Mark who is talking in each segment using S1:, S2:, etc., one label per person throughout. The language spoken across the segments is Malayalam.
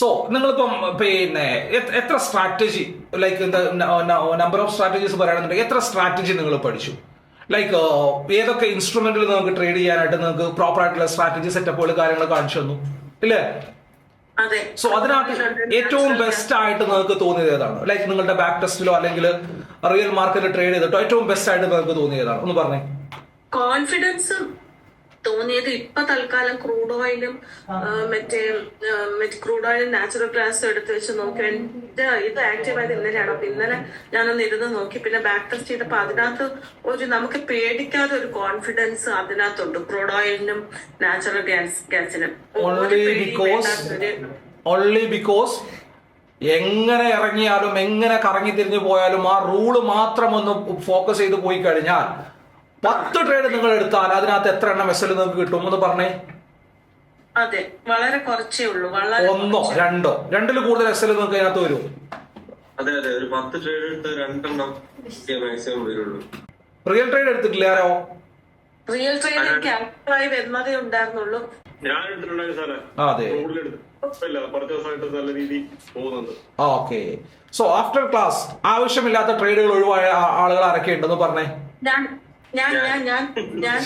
S1: സോ നിങ്ങളിപ്പം പിന്നെ എത്ര- strategy like number of strategies പറയുകയാണെന്നുണ്ടെങ്കിൽ എത്ര സ്ട്രാറ്റജി നിങ്ങൾ പഠിച്ചു? ലൈക്ക് ഏതൊക്കെ ഇൻസ്ട്രുമെന്റിൽ നിങ്ങൾക്ക് ട്രേഡ് ചെയ്യാനായിട്ട് നിങ്ങൾക്ക് പ്രോപ്പർ ആയിട്ടുള്ള സ്ട്രാറ്റജി സെറ്റപ്പുകൾ കാര്യങ്ങൾ കാണിച്ചു തന്നു? ഇല്ലേ? സോ അതിനകത്ത് ഏറ്റവും ബെസ്റ്റ് ആയിട്ട് നിങ്ങൾക്ക് തോന്നിയത് ഏതാണ്? ലൈക്ക് നിങ്ങളുടെ ബാക്ക് ടെസ്റ്റിലോ അല്ലെങ്കിൽ റിയൽ മാർക്കറ്റിൽ ട്രേഡ് ചെയ്തിട്ടോ ഏറ്റവും ബെസ്റ്റ് ആയിട്ട് നിങ്ങൾക്ക് തോന്നിയതാണ് ഒന്ന് പറഞ്ഞേ.
S2: കോൺഫിഡൻസ് തോന്നിയത് ഇപ്പൊ തൽക്കാലം ക്രൂഡ് ഓയിലും മറ്റേ മറ്റേ ക്രൂഡ് ഓയിലും നാച്ചുറൽ ഗ്യാസും എടുത്ത് വെച്ച് നോക്കി. എന്റെ ഇത് ആക്റ്റീവ് ആയത് ഇന്നലെയാണ്? അപ്പൊ ഇന്നലെ ഞാനൊന്ന് ഇരുന്ന് നോക്കി. പിന്നെ ബാക്ക് ടെസ്റ്റ് ചെയ്തപ്പോ അതിനകത്ത് ഒരു നമുക്ക് പേടിക്കാതെ ഒരു കോൺഫിഡൻസ് അതിനകത്തുണ്ട്. ക്രൂഡ് ഓയിലിനും നാച്ചുറൽ ഗ്യാസ് ഗ്യാസിനും.
S1: ഓൺലി ബിക്കോസ് എങ്ങനെ ഇറങ്ങിയാലും എങ്ങനെ കറങ്ങി തിരിഞ്ഞു പോയാലും ആ റൂൾ മാത്രം ഒന്ന് ഫോക്കസ് ചെയ്ത് പോയി കഴിഞ്ഞാൽ പത്ത് ട്രേഡ് നിങ്ങൾ എടുത്താൽ അതിനകത്ത് എത്ര എണ്ണം എസ് എൽ നിങ്ങൾക്ക് കിട്ടും? എന്ന് പറഞ്ഞേ.
S2: അതെ വളരെ കുറച്ചേ ഉള്ളൂ. വളരെ
S1: ഒന്നോ രണ്ടോ? രണ്ടിൽ കൂടുതൽ എസ് എൽ നിങ്ങൾക്ക് അതിനകത്ത് വരും.
S3: അതെ അതെ ഒരു പത്ത് ട്രേഡ് എടുത്ത് രണ്ടെണ്ണം മാക്സിമം വരുള്ളൂ.
S1: റിയൽ ട്രേഡ് എടുത്തിട്ടില്ല ആരോ?
S2: റിയൽ ട്രേഡ് ക്യാപ്റ്ററായി വരുന്നതേ ഉണ്ടായിരുന്നുള്ളൂ.
S3: ഞാൻ
S1: ഓക്കെ. സോ ആഫ്റ്റർ ക്ലാസ് ആവശ്യമില്ലാത്ത ട്രേഡുകൾ ഒഴിവായ ആളുകൾ ആരൊക്കെ ഉണ്ടെന്ന് പറഞ്ഞേ
S2: ഞാൻ ഞാൻ. ഞാൻ ഞാൻ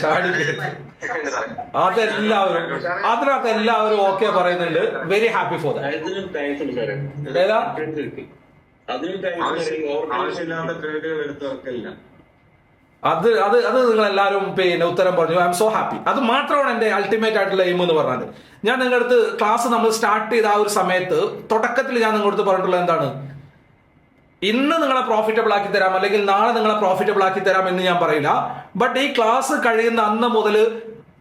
S1: അതെല്ലാവരും അതിനകത്ത് എല്ലാവരും ഓക്കെ പറയുന്നുണ്ട്. വെരി ഹാപ്പി ഫോർ ഏതാ? അത് അത് അത് നിങ്ങൾ എല്ലാവരും പിന്നെ ഉത്തരം പറഞ്ഞു. ഐ എം സോ ഹാപ്പി അത് മാത്രമാണ് എന്റെ അൾട്ടിമേറ്റ് ആയിട്ടുള്ള എയിം എന്ന് പറഞ്ഞത്. ഞാൻ നിങ്ങളുടെ അടുത്ത് ക്ലാസ് നമ്മൾ സ്റ്റാർട്ട് ചെയ്ത ആ ഒരു സമയത്ത് തുടക്കത്തിൽ ഞാൻ നിങ്ങളുടെ അടുത്ത് പറഞ്ഞിട്ടുള്ളത് എന്താണ്? ഇന്ന് നിങ്ങളെ പ്രോഫിറ്റബിൾ ആക്കി തരാം അല്ലെങ്കിൽ നാളെ നിങ്ങളെ പ്രോഫിറ്റബിൾ ആക്കി തരാം എന്ന് ഞാൻ പറയില്ല. ബട്ട് ഈ ക്ലാസ് കഴിയുന്ന അന്ന് മുതൽ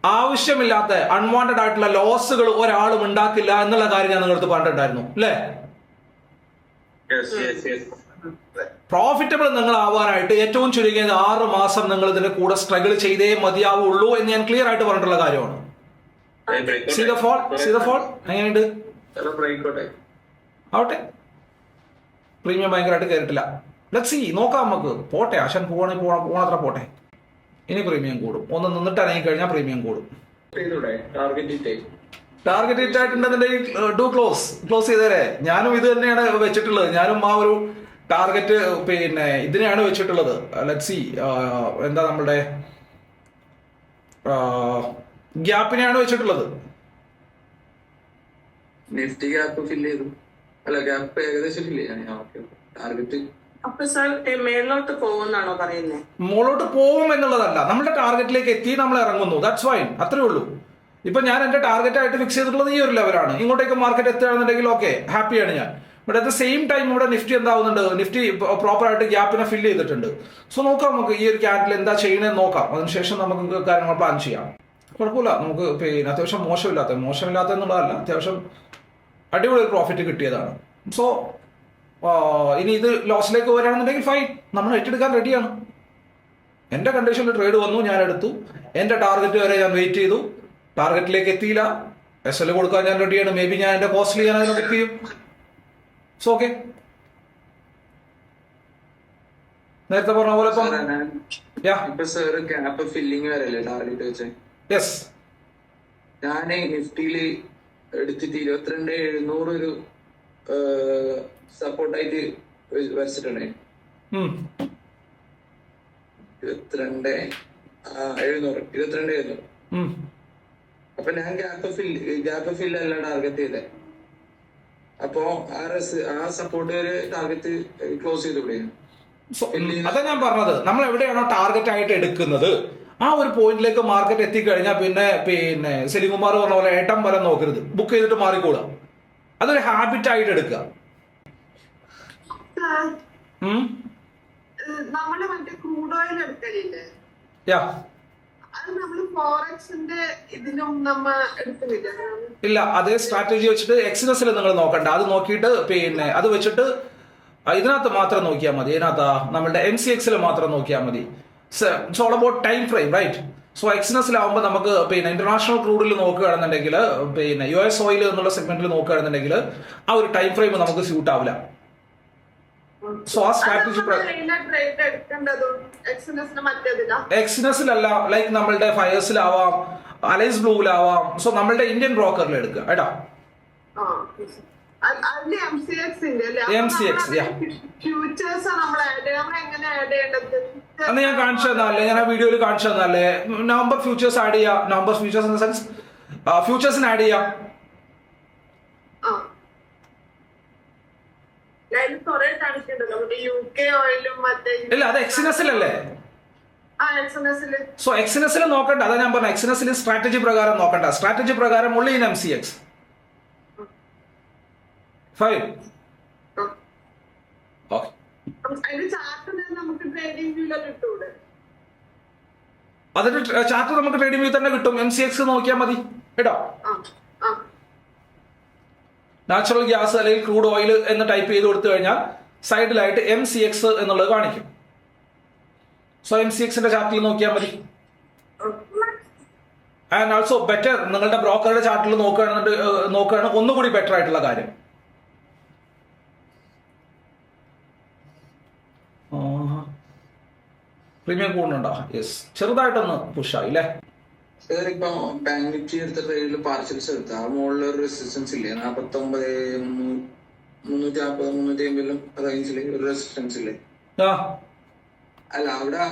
S1: ആവശ്യമില്ലാത്ത അൺവാണ്ടഡ് ആയിട്ടുള്ള ലോസുകൾ ഒരാളും ഉണ്ടാക്കില്ല എന്നുള്ള കാര്യം ഞാൻ നിങ്ങൾക്ക് പറഞ്ഞിട്ടുണ്ടായിരുന്നു. അല്ലേ? പ്രോഫിറ്റബിൾ നിങ്ങൾ ആവാനായിട്ട് ഏറ്റവും ചുരുങ്ങിയത് ആറ് മാസം നിങ്ങൾ ഇതിന്റെ കൂടെ സ്ട്രഗിൾ ചെയ്തേ മതിയാവുള്ളൂ എന്ന് ഞാൻ ക്ലിയർ ആയിട്ട് പറഞ്ഞിട്ടുള്ള കാര്യമാണ്. എങ്ങനെയുണ്ട്? ആവട്ടെ. പ്രീമിയം ഭയങ്കരമായിട്ട് കയറിയിട്ടില്ല. ലെറ്റ് സി നോക്കാം നമുക്ക്. പോട്ടെ അശൻ പോവാണെങ്കിൽ പോണ പോണത്ര പോട്ടെ. ഇനി പ്രീമിയം കൂടും. ഒന്ന് നിന്നിട്ട് ഇറങ്ങി കഴിഞ്ഞാൽ പ്രീമിയം കൂടും.
S3: ടാർഗറ്റ്
S1: ഹിറ്റ് ആയിട്ടുണ്ടെന്നുണ്ടെങ്കിൽ ഡു ക്ലോസ് ക്ലോസ് ചെയ്തേരെ. ഞാനും ഇത് തന്നെയാണ് വെച്ചിട്ടുള്ളത്. ഞാനും ആ ഒരു ടാർഗറ്റ് പിന്നെ ഇതിനെയാണ് വെച്ചിട്ടുള്ളത്. ലെറ്റ് സി എന്താ നമ്മളുടെ ഗ്യാപ്പിനെയാണ് വെച്ചിട്ടുള്ളത്.
S4: ഗ്യാപ്പ് ഫില്ല് ചെയ്തു. അല്ല ഗ്യാപ്പ് ഏകദേശം ഓക്കെ ടാർഗറ്റ്
S2: അപ്പൊ സാർ ഏ, മേളിലോട്ട് പോകുന്നാണോ പറയുന്നത്
S1: മുകളോട്ട് പോകും എന്നുള്ളതല്ല. നമ്മുടെ ടാർഗറ്റിലേക്ക് എത്തി നമ്മൾ ഇറങ്ങുന്നു. ദാറ്റ്സ് ഫൈൻ അത്രേ ഉള്ളൂ. ഇപ്പൊ ഞാൻ എന്റെ ടാർഗറ്റ് ആയിട്ട് ഫിക്സ് ചെയ്തിട്ടുള്ളത് ഈ ഒരു ലെവലാണ് ഇങ്ങോട്ടേക്ക് മാർക്കറ്റ് എത്തുകയാണെന്നുണ്ടെങ്കിൽ ഓക്കെ ഹാപ്പിയാണ് ഞാൻ. But at the same time ഇവിടെ നിഫ്റ്റി എന്താവുന്നുണ്ട്? നിഫ്റ്റി പ്രോപ്പർ ആയിട്ട് ഗ്യാപ്പിനെ ഫില്ല് ചെയ്തിട്ടുണ്ട്. സോ നോക്കാം നമുക്ക് ഈ ഒരു ക്യാൻഡിൽ എന്താ ചെയ്യണമെന്ന് നോക്കാം. അതിനുശേഷം നമുക്ക് കാര്യങ്ങൾ പ്ലാൻ ചെയ്യാം. കുഴപ്പമില്ല. നമുക്ക് പിന്നെ അത്യാവശ്യം മോശമില്ലാത്ത മോശമില്ലാത്ത എന്നുള്ളതല്ല. അത്യാവശ്യം അടിപൊളി ഒരു പ്രോഫിറ്റ് കിട്ടിയതാണ് സോ ഇനി ഇത് ലോസിലേക്ക് വരാണെന്നുണ്ടെങ്കിൽ ഫൈൻ നമ്മൾ ഏറ്റെടുക്കാൻ റെഡിയാണ് എന്റെ കണ്ടീഷനിൽ ട്രേഡ് വന്നു ഞാൻ എടുത്തു. എന്റെ ടാർഗറ്റ് വരെ ഞാൻ വെയിറ്റ് ചെയ്തു. ടാർഗറ്റിലേക്ക് എത്തിയില്ല. എസ് എൽ കൊടുക്കാൻ ഞാൻ റെഡിയാണ് മേ ബി ഞാൻ എന്റെ കോസ്റ്റ്ലി ഞാൻ അതിനെ ചെയ്യും. സോ ഓക്കെ നേരത്തെ പറഞ്ഞ പോലെ ഇപ്പം യെസ്
S4: ഞാൻ നിഫ്റ്റിയിൽ എടുത്തിട്ട് ഇരുപത്തിരണ്ട് എഴുന്നൂറ് ഒരു സപ്പോർട്ടായിട്ട് വരച്ചിട്ടുണ്ടേ. ഇരുപത്തിരണ്ട് എഴുന്നൂറ് ഇരുപത്തിരണ്ട് എഴുന്നൂറ്. അപ്പൊ ഞാൻ ഗ്യാപ്പ് ഫിൽ ഗ്യാപ്പ് ഫിൽ അല്ല ടാർഗറ്റ് ചെയ്തേ. അപ്പോ ആ റെസ് ആ സപ്പോർട്ട് വരെ ടാർഗറ്റ് ക്ലോസ് ചെയ്തുകൂടെ
S1: അതാ ഞാൻ പറഞ്ഞത്. നമ്മൾ എവിടെയാണോ ടാർഗറ്റ് ആയിട്ട് എടുക്കുന്നത്? ആ ഒരു പോയിന്റിലേക്ക് മാർക്കറ്റ് എത്തിക്കഴിഞ്ഞാൽ പിന്നെ പിന്നെ സെലികുമാർ പറഞ്ഞ പോലെ ഏട്ടം വരെ നോക്കരുത്. ബുക്ക് ചെയ്തിട്ട് മാറിക്കൂടാ അതൊരു ഹാബിറ്റ് ആയിട്ട് എടുക്കുക. ഇല്ല അതേ സ്ട്രാറ്റജി വെച്ചിട്ട് എക്സിനസിൽ നിങ്ങൾ നോക്കണ്ട. അത് നോക്കിയിട്ട് പിന്നെ അത് വെച്ചിട്ട് ഇതിനകത്ത് മാത്രം നോക്കിയാൽ മതി. ഇതിനകത്താ നമ്മളുടെ എം സി എക്സിൽ മാത്രം നോക്കിയാൽ മതി. It's all about time frame right so എക്സിനസിലാവുമ്പോൾ നമുക്ക് പിന്നെ ഇന്റർനാഷണൽ ക്രൂഡിൽ നോക്കുകയാണെന്നുണ്ടെങ്കിൽ പിന്നെ യു എസ് ഓയിൽ എന്നുള്ള സെഗ്മെന്റിൽ നോക്കുകയാണെന്നുണ്ടെങ്കിൽ ആ ഒരു ടൈം ഫ്രെയിം നമുക്ക് സ്യൂട്ട് ആവില്ല. സോ ആ സ്ട്രാറ്റജി എക്സിനസിലല്ല ലൈക്ക് നമ്മളുടെ ഫയേഴ്സിലാവാം അലൈൻസ് ബ്ലൂവിലാവാം സോ നമ്മളുടെ ഇന്ത്യൻ ബ്രോക്കറിൽ എടുക്കുക കേട്ടോ?
S5: M C X. ഫ്യൂച്ചേഴ്സ് നമ്മൾ ആഡ് ചെയ്യണം നമ്മൾ എങ്ങനെ ആഡ് ചെയ്യേണ്ടത്?
S1: അന്ന് ഞാൻ കാണിച്ചു തന്നല്ലേ ഞാൻ ആ വീഡിയോയിൽ കാണിച്ചു തന്നല്ലേ നവംബർ ഫ്യൂച്ചേഴ്സ് ആഡ് ചെയ്യാം. November futures in the sense ഫ്യൂച്ചേഴ്സിന് add ചെയ്യാം. ഇല്ല അത് എക്സിനസിലല്ലേ സോ എക്സിനസിൽ നോക്കണ്ട. അതാ ഞാൻ പറഞ്ഞ. എക്സിനസിൽ സ്ട്രാറ്റജി പ്രകാരം നോക്കണ്ട. സ്ട്രാറ്റജി പ്രകാരം ഉള്ളി in M C X fine okay
S5: അതിന്റെ ചാർട്ട് നമുക്ക് ട്രേഡിംഗ്
S1: അതിന്റെ ചാർട്ട് നമുക്ക് ട്രേഡിംഗ് വ്യൂ തന്നെ കിട്ടും. എം സി എക്സ് നോക്കിയാൽ മതി. കേട്ടോ? നാച്ചുറൽ ഗ്യാസ് അല്ലെങ്കിൽ ക്രൂഡ് ഓയിൽ എന്ന് ടൈപ്പ് ചെയ്ത് കൊടുത്തു കഴിഞ്ഞാൽ സൈഡിലായിട്ട് എം സി എക്സ് എന്നുള്ളത് കാണിക്കും. സോ എം സി എക്സിന്റെ ചാർട്ടിൽ നോക്കിയാൽ മതി. ആൻഡ് ഓൾസോ ബെറ്റർ നിങ്ങളുടെ ബ്രോക്കറുടെ ചാർട്ടിൽ നോക്കുകയാണെന്നുണ്ട് നോക്കുകയാണ് ഒന്നുകൂടി ബെറ്റർ ആയിട്ടുള്ള കാര്യം. പ്രീമിയം കൂടുന്നുണ്ടോ യെസ് ചെറുതായിട്ടൊന്ന് പുഷായി അല്ലേ
S4: സാർ ഇപ്പൊ ബാങ്ക് നിഫ്റ്റി എടുത്ത ട്രേഡിൽ പാർസൽസ് എടുത്ത. ആ മുകളിൽ ഒരു റെസിസ്റ്റൻസ് ഇല്ലേ? നാപ്പത്തി ഒമ്പത് മുന്നൂറ്റി നാപ്പത് മുന്നൂറ്റി അമ്പതിലും റേഞ്ചിൽ ഒരു റെസിസ്റ്റൻസ് ഇല്ലേ?
S1: ആ.
S4: അല്ല അവിടെ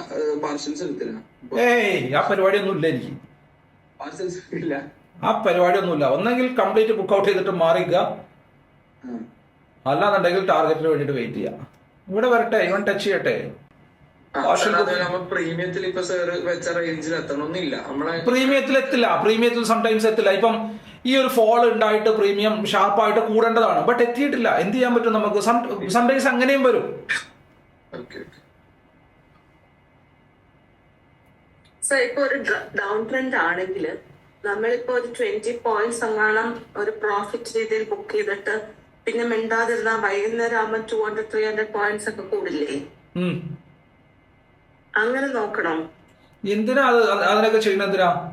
S4: പാർസൽസ് എടുത്തില്ല.
S1: ഏയ് ആ പരിപാടിയൊന്നും ഇല്ല എനിക്ക്.
S4: ഇല്ല.
S1: ആ ഒന്നെങ്കിൽ കംപ്ലീറ്റ് ബുക്ക് ഔട്ട് ചെയ്തിട്ട് മാറിക്കുക
S4: ആ.
S1: അല്ലാന്നുണ്ടെങ്കിൽ ടാർഗറ്റിന് വേണ്ടിയിട്ട് വെയിറ്റ് ചെയ്യാം. ഇവിടെ വരട്ടെ ഇവൻ ടച്ച് ചെയ്യട്ടെ.
S4: പ്രീമിയത്തിൽ ഇപ്പൊ സാർ വെച്ച റേഞ്ചിൽ എത്തണമെന്നില്ല നമ്മളെ
S1: പ്രീമിയത്തിൽ എത്തില്ല. പ്രീമിയത്തിൽ സംടൈംസ് എത്തില്ല. ഇപ്പം ഈ ഒരു ഫോൾ ഉണ്ടായിട്ട് പ്രീമിയം ഷാർപ്പായിട്ട് കൂടേണ്ടതാണ്. ബട്ട് എത്തിയിട്ടില്ല. എന്ത് ചെയ്യാൻ പറ്റും നമുക്ക്? സംടൈംസ് അങ്ങനെയും വരും.
S4: ഓക്കെ ഓക്കെ
S2: സോ ഇപ്പൊ ഒരു ഡൗൺ ട്രെൻഡ് ആണെങ്കിൽ നമ്മളിപ്പോ ഒരു ട്വന്റി പോയിന്റ്സ് അങ്ങാണം ഒരു പ്രോഫിറ്റ് രീതിയിൽ ബുക്ക് ചെയ്തിട്ട് പിന്നെ മിണ്ടാതിരുന്ന വൈകുന്നേരം ആകുമ്പോൾ two hundred three hundred points ഒക്കെ കൂടില്ലേ. അങ്ങനെ നോക്കണം.
S1: എന്തിനാ അത് അത് അതിനൊക്കെ ചെയ്യണം എന്തിനാ?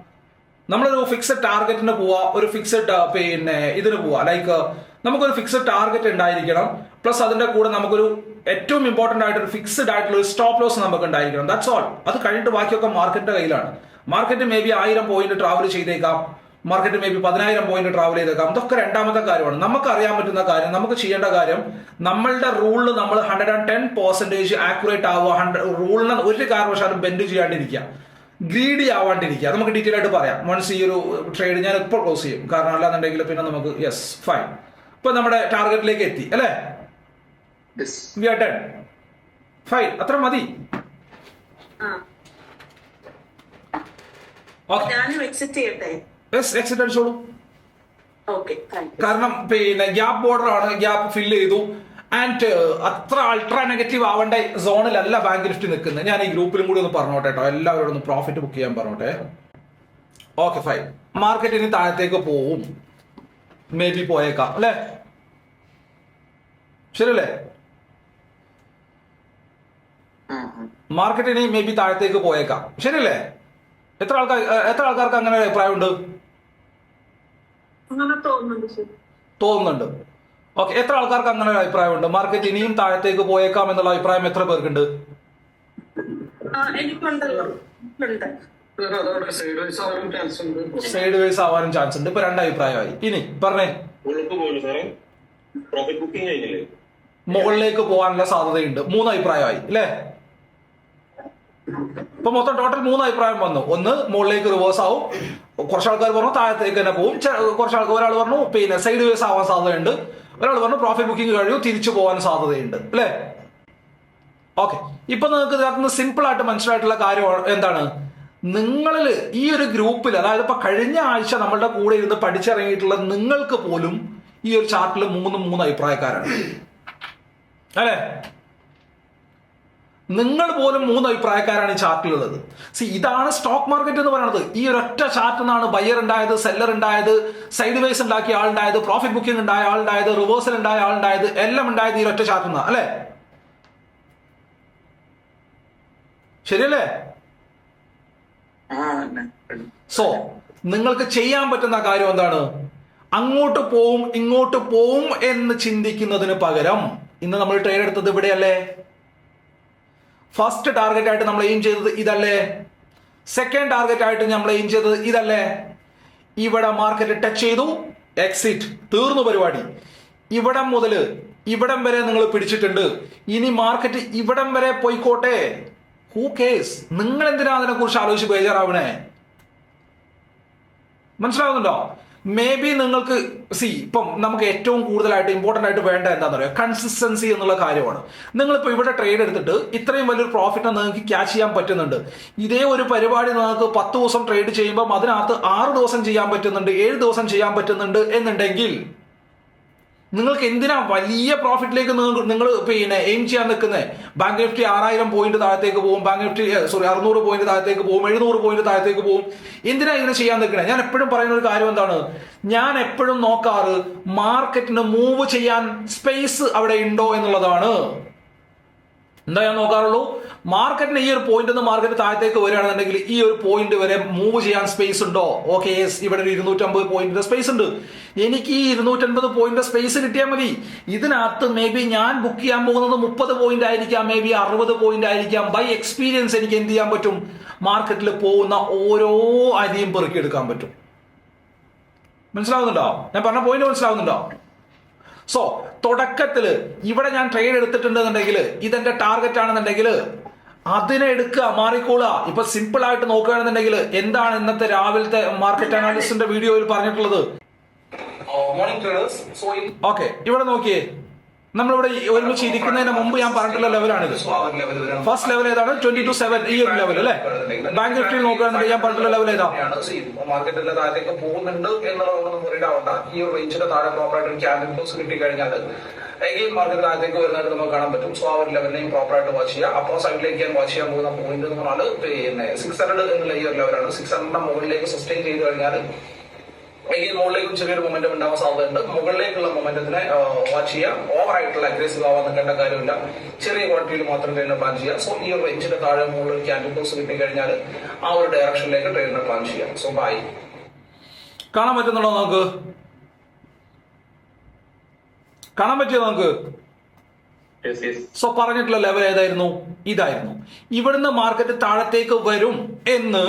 S1: നമ്മളൊരു ഫിക്സഡ് ടാർഗറ്റിന് പോവാ ഒരു ഫിക്സഡ് പിന്നെ ഇതിന് പോവാ. ലൈക്ക് നമുക്കൊരു ഫിക്സഡ് ടാർഗറ്റ് ഉണ്ടായിരിക്കണം പ്ലസ് അതിന്റെ കൂടെ നമുക്കൊരു ഏറ്റവും ഇമ്പോർട്ടന്റ് ആയിട്ട് ഒരു ഫിക്സഡ് ആയിട്ടുള്ള ഒരു സ്റ്റോപ്പ് ലോസ് നമുക്ക് ഉണ്ടായിരിക്കണം ദാറ്റ്സ് ഓൾ അത് കഴിഞ്ഞിട്ട് ബാക്കിയൊക്കെ മാർക്കറ്റിന്റെ കയ്യിലാണ്. മാർക്കറ്റ് മേ ബി ആയിരം പോയിന്റ് ട്രാവൽ ചെയ്തേക്കാം. മാർക്കറ്റ് മേ ബി പതിനായിരം പോയിന്റ് ട്രാവൽ ചെയ്തേക്കാം. അതൊക്കെ രണ്ടാമത്തെ കാര്യമാണ്. നമുക്ക് അറിയാൻ പറ്റുന്ന കാര്യം നമുക്ക് ചെയ്യേണ്ട കാര്യം നമ്മളുടെ റൂളിൽ നമ്മൾ hundred and ten percentage accurate ആവുക ഹൺഡ്രഡ് റൂളിന് ഒരു കാരണവശാലും ബെൻഡ് ചെയ്യാണ്ടിരിക്കുക. ഗ്രീഡി ആവാണ്ടിരിക്കുക. നമുക്ക് ഡീറ്റെയിൽ ആയിട്ട് പറയാം. വൺസ് ഈ ഒരു ട്രേഡ് ഞാൻ ഇപ്പോൾ ക്ലോസ് ചെയ്യും. കാരണം അല്ലാന്നുണ്ടെങ്കിൽ പിന്നെ നമുക്ക് യെസ് ഫൈൻ ഇപ്പൊ നമ്മുടെ ടാർഗറ്റിലേക്ക് എത്തി അല്ലേ?
S4: Yes
S1: we are done fine അത്ര മതി. ഓക്കെ
S2: ഞാൻ എക്സിറ്റ് ചെയ്യട്ടെ?
S1: യെസ് എക്സിറ്റ് അടിച്ചോളൂ. കാരണം പിന്നെ ഗ്യാപ്പ് ബോർഡർ ആണ് ഗ്യാപ്പ് ഫില്ല് ചെയ്തു. ആൻഡ് അത്ര അൾട്രാ നെഗറ്റീവ് ആവേണ്ട സോണിലല്ല ബാങ്ക് നിഫ്റ്റി നിൽക്കുന്നത്. ഞാൻ ഈ ഗ്രൂപ്പിലും കൂടി ഒന്ന് പറഞ്ഞോട്ടെ കേട്ടോ എല്ലാവരോടും ഒന്ന് പ്രോഫിറ്റ് ബുക്ക് ചെയ്യാൻ പറഞ്ഞോട്ടെ. ഓക്കെ ഫൈൻ മാർക്കറ്റ് ഇനി താഴത്തേക്ക് പോവും. മേ ബി പോയേക്കാം അല്ലേ? ശരിയല്ലേ? മാർക്കറ്റ് ഇനി മേ ബി താഴത്തേക്ക് പോയേക്കാം. ശരിയല്ലേ? എത്ര ആൾക്കാർ എത്ര ആൾക്കാർക്ക് അങ്ങനെ അഭിപ്രായമുണ്ട്?
S5: തോന്നുന്നുണ്ട്
S1: ഓക്കെ എത്ര ആൾക്കാർക്ക് അങ്ങനെ ഒരു അഭിപ്രായമുണ്ട്? മാർക്കറ്റ് ഇനിയും താഴത്തേക്ക് പോയേക്കാം എന്നുള്ള അഭിപ്രായം എത്ര പേർക്കുണ്ട്?
S3: സൈഡ് വൈസ്
S1: ആവാനും ചാൻസ് ഉണ്ട്. ഇപ്പൊ രണ്ട് അഭിപ്രായമായി. ഇനി പറഞ്ഞേ. മുകളിലേക്ക് പോകാനുള്ള സാധ്യതയുണ്ട്. മൂന്ന് അഭിപ്രായമായി അല്ലേ? ഇപ്പൊ മൊത്തം ടോട്ടൽ മൂന്ന് അഭിപ്രായം വന്നു. ഒന്ന് മുകളിലേക്ക് റിവേഴ്സ് ആവും. കുറച്ച് ആൾക്കാർ പറഞ്ഞു താഴത്തേക്ക് തന്നെ പോകും കുറച്ച് ആൾക്കാർ ഒരാൾ പറഞ്ഞു പിന്നെ സൈഡ് വേസ് ആവാൻ സാധ്യതയുണ്ട്. ഒരാൾ പറഞ്ഞു പ്രോഫിറ്റ് ബുക്കിംഗ് കഴിയും തിരിച്ചു പോകാൻ സാധ്യതയുണ്ട്. അല്ലേ? ഓക്കെ ഇപ്പൊ നിങ്ങൾക്ക് ഇതിനകത്ത് സിമ്പിൾ ആയിട്ട് മനസ്സിലായിട്ടുള്ള കാര്യം എന്താണ്? നിങ്ങളിൽ ഈ ഒരു ഗ്രൂപ്പിൽ അതായത് ഇപ്പൊ കഴിഞ്ഞ ആഴ്ച നമ്മളുടെ കൂടെ ഇരുന്ന് പഠിച്ചിറങ്ങിയിട്ടുള്ള നിങ്ങൾക്ക് പോലും ഈ ഒരു ചാർട്ടിൽ മൂന്ന് മൂന്ന് അഭിപ്രായക്കാരാണ്. അല്ലേ? നിങ്ങൾ പോലും മൂന്ന് അഭിപ്രായക്കാരാണ് ഈ ചാർട്ടിലുള്ളത്. സി ഇതാണ് സ്റ്റോക്ക് മാർക്കറ്റ് എന്ന് പറയുന്നത് ഈ ഒരൊറ്റ ചാർട്ടിൽ നിന്നാണ് ബയ്യർ ഉണ്ടായത് സെല്ലർ ഉണ്ടായത് സൈഡ് വേസ് ഉണ്ടാക്കിയ ആളുണ്ടായത് പ്രോഫിറ്റ് ബുക്കിംഗ് ഉണ്ടായ ആളുണ്ടായത് റിവേഴ്സൽ ഉണ്ടായ ആളുണ്ടായത് എല്ലാം ഉണ്ടായത് ഈ ഒറ്റ ചാർട്ടിൽ നിന്നാണ് അല്ലേ? ശരിയല്ലേ? സോ നിങ്ങൾക്ക് ചെയ്യാൻ പറ്റുന്ന കാര്യം എന്താണ്? അങ്ങോട്ട് പോവും ഇങ്ങോട്ട് പോവും എന്ന് ചിന്തിക്കുന്നതിന് പകരം ഇന്ന് നമ്മൾ ട്രേഡ് എടുത്തത് ഇവിടെയല്ലേ? ഫസ്റ്റ് ടാർഗറ്റ് ആയിട്ട് നമ്മൾ എയിം ചെയ്തത് ഇതല്ലേ? സെക്കൻഡ് ടാർഗറ്റ് ആയിട്ട് നമ്മൾ എയിം ചെയ്തത് ഇതല്ലേ? ഇവിടെ മാർക്കറ്റ് ടച്ച് ചെയ്തു എക്സിറ്റ് തീർന്നു പരിപാടി. ഇവിടം മുതൽ ഇവിടം വരെ നിങ്ങൾ പിടിച്ചിട്ടുണ്ട്. ഇനി മാർക്കറ്റ് ഇവിടം വരെ പോയിക്കോട്ടെ. ഹൂ കേസ് നിങ്ങൾ എന്തിനാ അതിനെ കുറിച്ച് ആലോചിച്ച് ബേജാറാവണേ? മനസ്സിലാവുന്നുണ്ടോ? മേ ബി നിങ്ങൾക്ക് സി ഇപ്പം നമുക്ക് ഏറ്റവും കൂടുതലായിട്ട് ഇമ്പോർട്ടന്റ് ആയിട്ട് വേണ്ട എന്താണെന്ന് പറയുക കൺസിസ്റ്റൻസി എന്നുള്ള കാര്യമാണ്. നിങ്ങളിപ്പോൾ ഇവിടെ ട്രേഡ് എടുത്തിട്ട് ഇത്രയും വലിയൊരു പ്രോഫിറ്റ് നിങ്ങൾക്ക് ക്യാച്ച് ചെയ്യാൻ പറ്റുന്നുണ്ട്. ഇതേ ഒരു പരിപാടി നിങ്ങൾക്ക് പത്ത് ദിവസം ട്രേഡ് ചെയ്യുമ്പം അതിനകത്ത് ആറ് ദിവസം ചെയ്യാൻ പറ്റുന്നുണ്ട് ഏഴ് ദിവസം ചെയ്യാൻ പറ്റുന്നുണ്ട് എന്നുണ്ടെങ്കിൽ നിങ്ങൾക്ക് എന്തിനാ വലിയ പ്രോഫിറ്റിലേക്ക് നിങ്ങൾ നിങ്ങൾ പിന്നെ എയിം ചെയ്യാൻ നിൽക്കുന്നത് ബാങ്ക് നിഫ്റ്റി ആറായിരം പോയിന്റ് താഴത്തേക്ക് പോകും ബാങ്ക് നിഫ്റ്റി സോറി അറുന്നൂറ് പോയിന്റ് താഴത്തേക്ക് പോകും എഴുന്നൂറ് പോയിന്റ് താഴത്തേക്ക് പോകും എന്തിനാ ഇങ്ങനെ ചെയ്യാൻ നിൽക്കണേ ഞാൻ എപ്പോഴും പറയുന്ന ഒരു കാര്യം എന്താണ്? ഞാൻ എപ്പോഴും നോക്കാറ് മാർക്കറ്റിന് മൂവ് ചെയ്യാൻ സ്പേസ് അവിടെ ഉണ്ടോ എന്നുള്ളതാണ്. എന്താ ഞാൻ നോക്കാറുള്ളൂ? മാർക്കറ്റിന് ഈ ഒരു പോയിന്റ് ഒന്ന് മാർക്കറ്റ് താഴത്തേക്ക് വരികയാണെന്നുണ്ടെങ്കിൽ ഈ ഒരു പോയിന്റ് വരെ മൂവ് ചെയ്യാൻ സ്പേസ് ഉണ്ടോ? ഓക്കെ ഇവിടെ ഒരു ഇരുന്നൂറ്റമ്പത് പോയിന്റിന്റെ സ്പേസ് ഉണ്ട്. എനിക്ക് ഈ ഇരുന്നൂറ്റമ്പത് പോയിന്റ് സ്പേസ് കിട്ടിയാൽ മതി. ഇതിനകത്ത് മേ ബി ഞാൻ ബുക്ക് ചെയ്യാൻ പോകുന്നത് മുപ്പത് പോയിന്റ് ആയിരിക്കാം മേ ബി അറുപത് പോയിന്റ് ആയിരിക്കാം. ബൈ എക്സ്പീരിയൻസ് എനിക്ക് എന്ത് ചെയ്യാൻ പറ്റും? മാർക്കറ്റിൽ പോകുന്ന ഓരോ അരിയും പെറുക്കിയെടുക്കാൻ പറ്റും. മനസ്സിലാവുന്നുണ്ടോ? ഞാൻ പറഞ്ഞ പോയിന്റ് മനസ്സിലാവുന്നുണ്ടോ? സോ തുടക്കത്തിൽ ഇവിടെ ഞാൻ ട്രേഡ് എടുത്തിട്ടുണ്ടെന്നുണ്ടെങ്കിൽ ഇതെന്റെ ടാർഗറ്റ് ആണെന്നുണ്ടെങ്കിൽ അതിനെ എടുക്കുക മാറിക്കോളുക. ഇപ്പൊ സിമ്പിൾ ആയിട്ട് നോക്കുകയാണെന്നുണ്ടെങ്കിൽ എന്താണ് ഇന്നത്തെ രാവിലത്തെ മാർക്കറ്റ് അനാലിസ്റ്റിന്റെ വീഡിയോയിൽ പറഞ്ഞിട്ടുള്ളത്? ഓക്കെ ഇവിടെ നോക്കിയേ. നമ്മളിവിടെ ഒരുമിച്ച് ഇരിക്കുന്നതിന് മുമ്പ് ഞാൻ പറഞ്ഞിട്ടുള്ള ലെവലാണിത് ഫസ്റ്റ് ലെവൽ ഏതാണ്? ട്വന്റി ടു സെവൻ ഈ ഒരു ലെവൽ അല്ലെ? ബാങ്ക് നിഫ്റ്റിയിൽ നോക്കുകയാണെങ്കിൽ ഞാൻ പറഞ്ഞിട്ടുള്ള ലെവൽ ഏതാ? മാർക്കറ്റിന്റെ താഴത്തേക്ക് പോകുന്നുണ്ട് ഈ റേഞ്ചിന്റെ താഴെ പ്രോപ്പറായിട്ട് വരുന്നതായിട്ട് നമുക്ക് കാണാൻ പറ്റും. സോ ആ ഒരു ലെവലിനെയും പ്രോപ്പറായിട്ട് വാച്ച് ചെയ്യുക. അപ്പോൾ സൈഡിലേക്ക് ഞാൻ വാച്ച് ചെയ്യാൻ പോകുന്ന പോയിന്റ് എന്ന് പറഞ്ഞാൽ പിന്നെ സിക്സ് ഹൺഡ്രഡ് എന്നുള്ള ഈ ഒരു ലെവലാണ് സിക്സ് ഹൺഡ്രഡിന്റെ മുകളിലേക്ക് സസ്റ്റെയിൻ ചെയ്ത് കഴിഞ്ഞാൽ എങ്കിൽ മുകളിലേക്കും ചെറിയൊരു മൊമെന്റം ഉണ്ടാവാൻ സാധ്യതയുണ്ട്. മുകളിലേക്കുള്ള മൊമെന്റത്തിനെ വാച്ച് ചെയ്യാം. ഓവർ ആയിട്ടുള്ള അഗ്രസീവ് ആവാൻ കണ്ട കാര്യമില്ല. ചെറിയ ക്വാണ്ടിറ്റിയിൽ മാത്രം ട്രെയിനർ പ്ലാൻ ചെയ്യാം. സോ ഈ ഒരു റേഞ്ചിന്റെ താഴെ മുകളിൽ ഒരു ക്യാൻഡിൽ ക്ലോസ് കിട്ടി കഴിഞ്ഞാൽ ആ ഒരു ഡയറക്ഷനിലേക്ക് ട്രെയിനിനെ പ്ലാൻ ചെയ്യാം. സോ ബൈ കാണാൻ പറ്റുന്നുണ്ടോ നമുക്ക്? കാണാൻ പറ്റിയോ നമുക്ക്? സോ പറഞ്ഞിട്ടുള്ള ലെവൽ ഏതായിരുന്നു? ഇതായിരുന്നു. ഇവിടുന്ന് മാർക്കറ്റ് താഴത്തേക്ക് വരും എന്ന്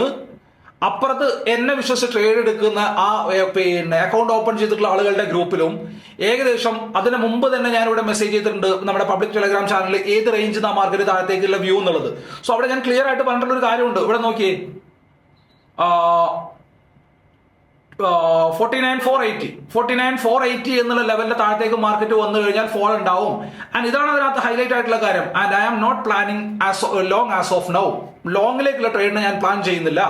S1: അപ്പുറത്ത് എന്നെ വിശ്വസിച്ച് ട്രേഡ് എടുക്കുന്ന ആ പിന്നെ അക്കൗണ്ട് ഓപ്പൺ ചെയ്തിട്ടുള്ള ആളുകളുടെ ഗ്രൂപ്പിലും ഏകദേശം അതിന് മുമ്പ് തന്നെ ഞാൻ ഇവിടെ മെസ്സേജ് ചെയ്തിട്ടുണ്ട് നമ്മുടെ പബ്ലിക് ടെലഗ്രാം ചാനലിൽ ഏത് റേഞ്ച് ആ മാർക്കറ്റ് താഴത്തേക്കുള്ള വ്യൂ എന്നുള്ളത്. സോ അവിടെ ഞാൻ ക്ലിയർ ആയിട്ട് പറഞ്ഞിട്ടുള്ള ഒരു കാര്യമുണ്ട്. ഇവിടെ നോക്കിയേ. Forty nine four eighty forty nine four eighty എന്നുള്ള ലെവലിന്റെ താഴത്തേക്ക് മാർക്കറ്റ് വന്നു കഴിഞ്ഞാൽ ഫോൾ ഉണ്ടാവും. ആൻഡ് ഇതാണ് അതിനകത്ത് ഹൈലൈറ്റ് ആയിട്ടുള്ള കാര്യം. And I am not planning as long as of now ലോങ്ങിലേക്കുള്ള ട്രേഡിനെ ഞാൻ പ്ലാൻ ചെയ്യുന്നില്ല.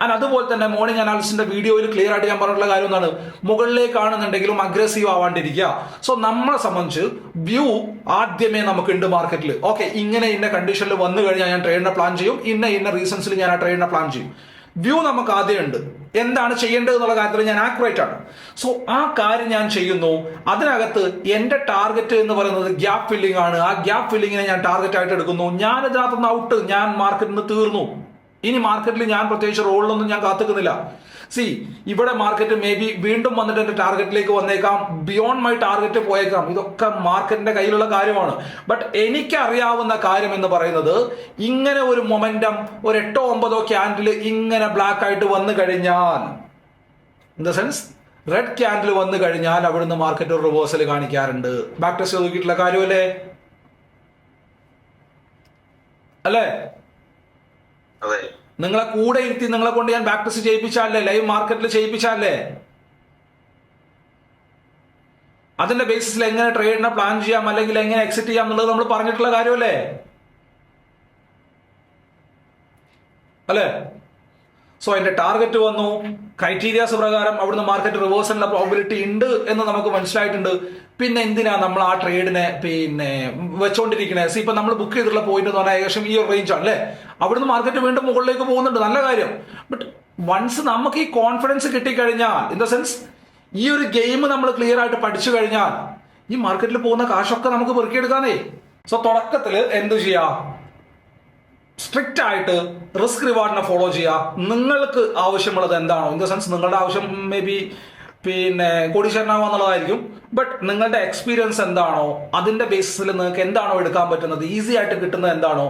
S1: ആൻഡ് അതുപോലെ തന്നെ മോർണിംഗ് അനാലിസിന്റെ വീഡിയോയിൽ ക്ലിയർ ആയിട്ട് ഞാൻ പറഞ്ഞിട്ടുള്ള കാര്യം എന്താണ്? മുകളിലേക്കാണെന്നുണ്ടെങ്കിലും അഗ്രസീവ് ആവാണ്ടിരിക്കുക. സോ നമ്മളെ സംബന്ധിച്ച് വ്യൂ ആദ്യമേ നമുക്ക് നമുക്കുണ്ട് മാർക്കറ്റിൽ ഓക്കെ ഇങ്ങനെ ഇന്ന കണ്ടീഷനിൽ വന്നു കഴിഞ്ഞാൽ ഞാൻ ട്രേഡിനെ പ്ലാൻ ചെയ്യും. ഇന്ന ഇന്ന റീസൺസിൽ ഞാൻ ആ ട്രേഡിനെ പ്ലാൻ ചെയ്യും. വ്യൂ നമുക്ക് ആദ്യം ഉണ്ട്. എന്താണ് ചെയ്യേണ്ടത് എന്നുള്ള കാര്യത്തിൽ ഞാൻ ആക്യുറേറ്റ് ആണ്. സോ ആ കാര്യം ഞാൻ ചെയ്യുന്നു. അതിനകത്ത് എന്റെ ടാർഗറ്റ് എന്ന് പറയുന്നത് ഗ്യാപ്പ് ഫില്ലിംഗ് ആണ്. ആ ഗ്യാപ്പ് ഫില്ലിങ്ങിനെ ഞാൻ ടാർഗറ്റ് ആയിട്ട് എടുക്കുന്നു. ഞാൻ ഇതിനകത്തുനിന്ന് ഔട്ട് ഞാൻ മാർക്കറ്റിൽ നിന്ന് തീർന്നു. ഇനി മാർക്കറ്റിൽ ഞാൻ പ്രത്യേകിച്ച് റോളിലൊന്നും ഞാൻ കാത്തുക്കുന്നില്ല. സി ഇവിടെ മാർക്കറ്റ് മേ ബി വീണ്ടും വന്നിട്ട് എന്റെ ടാർഗറ്റിലേക്ക് വന്നേക്കാം. ബിയോണ്ട് മൈ ടാർഗറ്റ് പോയേക്കാം. ഇതൊക്കെ മാർക്കറ്റിന്റെ കയ്യിലുള്ള കാര്യമാണ്. ബട്ട് എനിക്ക് അറിയാവുന്ന കാര്യം എന്ന് പറയുന്നത് ഇങ്ങനെ ഒരു മൊമെന്റം ഒരു എട്ടോ ഒമ്പതോ ക്യാൻഡിൽ ഇങ്ങനെ ബ്ലാക്ക് ആയിട്ട് വന്നു കഴിഞ്ഞാൽ in the sense red candle വന്നു കഴിഞ്ഞാൽ അവിടുന്ന് മാർക്കറ്റ് ഒരു റിവേഴ്സൽ കാണിക്കാറുണ്ട്. ബാക്ക് ടെസ്റ്റ് നോക്കിയിട്ടുള്ള കാര്യമല്ലേ? അല്ലേ?
S3: അതെ.
S1: നിങ്ങളെ കൂടെ ഇരുത്തി നിങ്ങളെ കൊണ്ട് ഞാൻ ടെസ്റ്റ് ചെയ്യിപ്പിച്ചാലേ ലൈവ് മാർക്കറ്റിൽ ചെയ്യിപ്പിച്ചാലേ അതിന്റെ ബേസിസിൽ എങ്ങനെ ട്രേഡിനെ പ്ലാൻ ചെയ്യാം? അല്ലെങ്കിൽ എങ്ങനെ എക്സിറ്റ് ചെയ്യാം എന്നുള്ളത് നമ്മൾ പറഞ്ഞിട്ടുള്ള കാര്യമല്ലേ? അല്ലേ? സോ അതിന്റെ ടാർഗറ്റ് വന്നു. ക്രൈറ്റീരിയാസ് പ്രകാരം അവിടുന്ന് മാർക്കറ്റ് റിവേഴ്സലിന്റെ പ്രോബിലിറ്റി ഉണ്ട് എന്ന് നമുക്ക് മനസ്സിലായിട്ടുണ്ട്. പിന്നെ എന്തിനാ നമ്മൾ ആ ട്രേഡിനെ പിന്നെ വെച്ചോണ്ടിരിക്കണേ? സി ഇപ്പൊ നമ്മൾ ബുക്ക് ചെയ്തിട്ടുള്ള പോയിന്റ് എന്ന് പറഞ്ഞാൽ ഏകദേശം ഈ ഒരു ആണ് അല്ലേ അവിടുന്ന് മാർക്കറ്റ് വീണ്ടും മുകളിലേക്ക് പോകുന്നുണ്ട്. നല്ല കാര്യം. ബട്ട് വൺസ് നമുക്ക് ഈ കോൺഫിഡൻസ് കിട്ടിക്കഴിഞ്ഞാൽ ഇൻ ദ സെൻസ് ഈ ഒരു ഗെയിം നമ്മൾ ക്ലിയർ ആയിട്ട് പഠിച്ചു കഴിഞ്ഞാൽ ഈ മാർക്കറ്റിൽ പോകുന്ന കാശൊക്കെ നമുക്ക് പെറുക്കിയെടുക്കാന്നേ സോ തുടക്കത്തിൽ എന്ത് ചെയ്യാം? സ്ട്രിക്റ്റ് ആയിട്ട് റിസ്ക് റിവാർഡിനെ ഫോളോ ചെയ്യുക. നിങ്ങൾക്ക് ആവശ്യമുള്ളത് എന്താണോ ഇൻ ദ സെൻസ് നിങ്ങളുടെ ആവശ്യം മേ ബി പിന്നെ കോടീശ്വരനാവാന്നുള്ളതായിരിക്കും ബട്ട് നിങ്ങളുടെ എക്സ്പീരിയൻസ് എന്താണോ അതിന്റെ ബേസിസിൽ നിങ്ങൾക്ക് എന്താണോ എടുക്കാൻ പറ്റുന്നത് ഈസി ആയിട്ട് കിട്ടുന്നത് എന്താണോ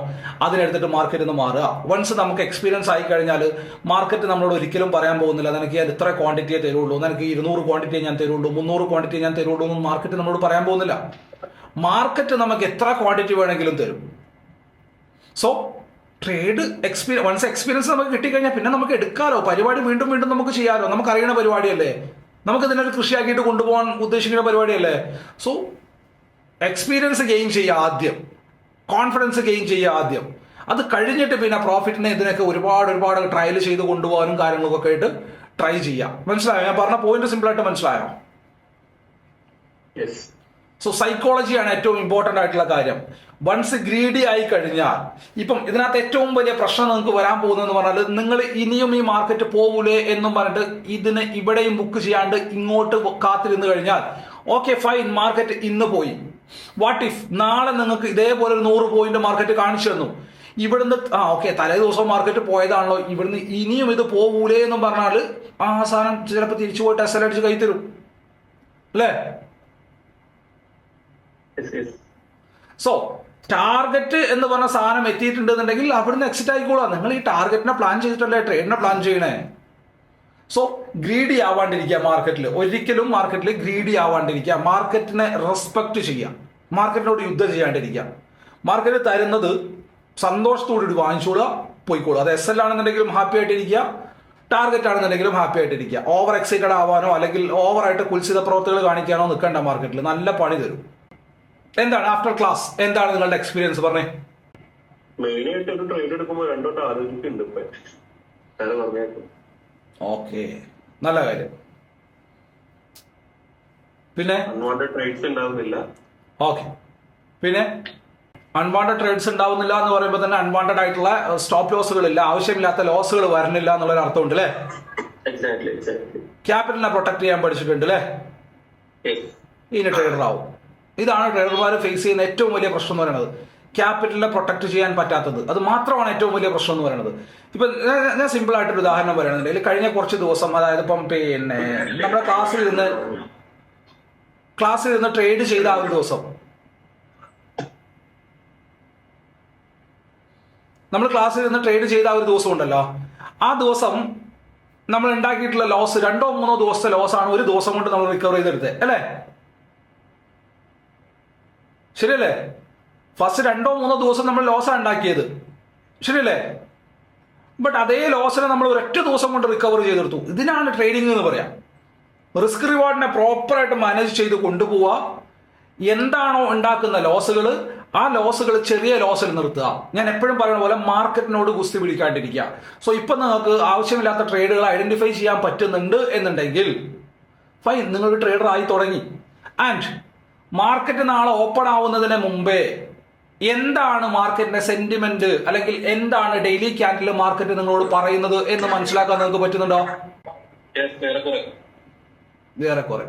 S1: അതിനെടുത്തിട്ട് മാർക്കറ്റിൽ നിന്ന് മാറുക. വൺസ് നമുക്ക് എക്സ്പീരിയൻസ് ആയി കഴിഞ്ഞാൽ മാർക്കറ്റ് നമ്മളോട് ഒരിക്കലും പറയാൻ പോകുന്നില്ല. നിനക്ക് ഞാൻ ഇത്ര ക്വാണ്ടിറ്റിയെ തരുള്ളൂ നിനക്ക് ഇരുന്നൂറ് ക്വാണ്ടിറ്റിയെ ഞാൻ തരുള്ളൂ മുന്നൂറ് ക്വാണ്ടിറ്റി ഞാൻ തരുള്ളൂ എന്ന് മാർക്കറ്റ് നമ്മളോട് പറയാൻ പോകുന്നില്ല. മാർക്കറ്റ് നമുക്ക് എത്ര ക്വാണ്ടിറ്റി വേണമെങ്കിലും തരും. So trade experience once experience നമുക്ക് കിട്ടിക്കഴിഞ്ഞാൽ പിന്നെ നമുക്ക് എടുക്കാലോ. പരിപാടി വീണ്ടും വീണ്ടും നമുക്ക് ചെയ്യാലോ. നമുക്ക് അറിയണ പരിപാടിയല്ലേ? നമുക്ക് ഇതിനൊരു കൃഷിയാക്കിയിട്ട് കൊണ്ടുപോകാൻ ഉദ്ദേശിക്കുന്ന പരിപാടിയല്ലേ? സോ എക്സ്പീരിയൻസ് ഗെയിൻ ചെയ്യുക ആദ്യം. കോൺഫിഡൻസ് ഗെയിൻ ചെയ്യുക ആദ്യം. അത് കഴിഞ്ഞിട്ട് പിന്നെ പ്രോഫിറ്റിനെ ഇതിനൊക്കെ ഒരുപാട് ഒരുപാട് ട്രയൽ ചെയ്ത് കൊണ്ടുപോകാനും കാര്യങ്ങളൊക്കെ ആയിട്ട് ട്രൈ ചെയ്യാം മനസ്സിലായോ? ഞാൻ പറഞ്ഞ പോയിന്റ് സിമ്പിളായിട്ട് മനസ്സിലായോ? സോ സൈക്കോളജിയാണ് ഏറ്റവും ഇമ്പോർട്ടന്റ് ആയിട്ടുള്ള കാര്യം. വൺസ് ഗ്രീഡി ആയി കഴിഞ്ഞാൽ ഇപ്പം ഇതിനകത്ത് ഏറ്റവും വലിയ പ്രശ്നം നിങ്ങൾക്ക് വരാൻ പോകുന്നതെന്ന് പറഞ്ഞാൽ നിങ്ങൾ ഇനിയും ഈ മാർക്കറ്റ് പോകൂലേ എന്നും പറഞ്ഞിട്ട് ഇതിന് ഇവിടെയും ബുക്ക് ചെയ്യാണ്ട് ഇങ്ങോട്ട് കാത്തിരുന്ന് കഴിഞ്ഞാൽ ഓക്കെ ഫൈൻ മാർക്കറ്റ് ഇന്ന് പോയി. വാട്ട് ഇഫ് നാളെ നിങ്ങൾക്ക് ഇതേപോലെ ഒരു നൂറ് പോയിന്റ് മാർക്കറ്റ് കാണിച്ചു തന്നു? ഇവിടുന്ന് ആ ഓക്കെ തലേ ദിവസം മാർക്കറ്റ് പോയതാണല്ലോ. ഇവിടുന്ന് ഇനിയും ഇത് പോകൂലേ എന്നും പറഞ്ഞാൽ ആ സാധനം ചിലപ്പോൾ തിരിച്ചു പോയിട്ട് അടിച്ച് കൈ തരും. അല്ലേ? സോ ടാർഗറ്റ് എന്ന് പറഞ്ഞ സാധനം എത്തിയിട്ടുണ്ടെന്നുണ്ടെങ്കിൽ അവിടുന്ന് എക്സിറ്റ് ആയിക്കോളാം. നിങ്ങൾ ഈ ടാർഗറ്റിനെ പ്ലാൻ ചെയ്തിട്ടല്ലേ ട്രേഡിനെ പ്ലാൻ ചെയ്യണേ? സോ ഗ്രീഡി ആവാണ്ടിരിക്കുക മാർക്കറ്റിൽ ഒരിക്കലും മാർക്കറ്റിൽ ഗ്രീഡി ആവാണ്ടിരിക്കുക. മാർക്കറ്റിനെ റെസ്പെക്ട് ചെയ്യുക. മാർക്കറ്റിനോട് യുദ്ധം ചെയ്യാണ്ടിരിക്കുക. മാർക്കറ്റ് തരുന്നത് സന്തോഷത്തോടുകൂടി വാങ്ങിച്ചോളുക പോയിക്കോളുക. അത് എസ് എൽ ആണെന്നുണ്ടെങ്കിലും ഹാപ്പി ആയിട്ടിരിക്കുക. ടാർഗറ്റ് ആണെന്നുണ്ടെങ്കിലും ഹാപ്പി ആയിട്ടിരിക്കുക. ഓവർ എക്സൈറ്റഡ് ആവാനോ അല്ലെങ്കിൽ ഓവറായിട്ട് കുൽസിത പ്രവർത്തികൾ കാണിക്കാനോ നിൽക്കേണ്ട മാർക്കറ്റിൽ നല്ല പണി തരും. എന്താണ് ആഫ്റ്റർ ക്ലാസ് എന്താണ് നിങ്ങളുടെ എക്സ്പീരിയൻസ് പറഞ്ഞേ.
S3: മെയിൻ ആയിട്ട് ഒരു ട്രേഡ് എടുക്കുമ്പോൾ രണ്ടോട്ട് ആലോചിക്കുന്നുണ്ട് ഇപ്പൊ. ഞാൻ പറഞ്ഞേക്കും
S1: ഓക്കെ നല്ല കാര്യം. പിന്നെ?
S3: അൺവാണ്ടഡ് ട്രേഡ്സ് ഉണ്ടാവുന്നില്ല.
S1: ഓക്കെ പിന്നെ? അൺവാണ്ടഡ് ട്രേഡ്സ് ഉണ്ടാവുന്നില്ല എന്ന് പറയുമ്പോൾ തന്നെ അൺവാണ്ടഡ് ആയിട്ടുള്ള സ്റ്റോപ്പ് ലോസുകൾ ഇല്ല ആവശ്യമില്ലാത്ത ലോസുകൾ വരണില്ല എന്നുള്ളൊരു അർത്ഥമുണ്ട് അല്ലേ ക്യാപിറ്റലിനെ പ്രൊട്ടക്ട് ചെയ്യാൻ പഠിച്ചിട്ടുണ്ട് അല്ലേ? ഇനി ട്രേഡർ ആവും. ഇതാണ് ട്രേഡർമാർ ഫേസ് ചെയ്യുന്ന ഏറ്റവും വലിയ പ്രശ്നം എന്ന് പറയുന്നത്. ക്യാപിറ്റലിനെ പ്രൊട്ടക്ട് ചെയ്യാൻ പറ്റാത്തത്. അത് മാത്രമാണ് ഏറ്റവും വലിയ പ്രശ്നം എന്ന് പറയുന്നത്. ഇപ്പം ഞാൻ- സിമ്പിൾ ആയിട്ടൊരു ഉദാഹരണം പറയുന്നുണ്ടെങ്കിൽ കഴിഞ്ഞ കുറച്ച് ദിവസം അതായത് ഇപ്പം പിന്നെ നമ്മുടെ ക്ലാസ്സിൽ നിന്ന് ക്ലാസ്സിൽ നിന്ന് ട്രേഡ് ചെയ്ത ആ ഒരു ദിവസം. നമ്മൾ ക്ലാസ്സിൽ നിന്ന് ട്രേഡ് ചെയ്ത ആ ഒരു ദിവസം ഉണ്ടല്ലോ. ആ ദിവസം നമ്മൾ ഉണ്ടാക്കിയിട്ടുള്ള ലോസ് രണ്ടോ മൂന്നോ ദിവസത്തെ ലോസ് ആണ് ഒരു ദിവസം കൊണ്ട് നമ്മൾ റിക്കവർ ചെയ്തെടുത്തത്. അല്ലേ? ശരിയല്ലേ? ഫസ്റ്റ് രണ്ടോ മൂന്നോ ദിവസം നമ്മൾ ലോസാണ് ഉണ്ടാക്കിയത്. ശരിയല്ലേ? ബട്ട് അതേ ലോസിനെ നമ്മൾ ഒരൊറ്റ ദിവസം കൊണ്ട് റിക്കവർ ചെയ്തെടുത്തു. ഇതിനാണ് ട്രേഡിംഗ് എന്ന് പറയാം. റിസ്ക് റിവാർഡിനെ പ്രോപ്പറായിട്ട് മാനേജ് ചെയ്ത് കൊണ്ടുപോവുക എന്താണോ ഉണ്ടാക്കുന്ന ലോസുകൾ ആ ലോസുകൾ ചെറിയ ലോസിൽ നിർത്തുക. ഞാൻ എപ്പോഴും പറയുന്ന പോലെ മാർക്കറ്റിനോട് ഗുസ്തി പിടിക്കാണ്ടിരിക്കുക സോ ഇപ്പൊ നിങ്ങൾക്ക് ആവശ്യമില്ലാത്ത ട്രേഡുകൾ ഐഡന്റിഫൈ ചെയ്യാൻ പറ്റുന്നുണ്ട് എന്നുണ്ടെങ്കിൽ ഫൈൻ നിങ്ങൾ ട്രേഡർ ആയി തുടങ്ങി. ആൻഡ് മാർക്കറ്റ് നാളെ ഓപ്പൺ ആവുന്നതിന് മുമ്പേ എന്താണ് മാർക്കറ്റിന്റെ സെന്റിമെന്റ് അല്ലെങ്കിൽ എന്താണ് ഡെയിലി ക്യാൻഡിൽ മാർക്കറ്റ് നിങ്ങളോട് പറയുന്നത് എന്ന് മനസ്സിലാക്കാൻ നിങ്ങൾക്ക് പറ്റുന്നുണ്ടോ? വേറെ കുറെ.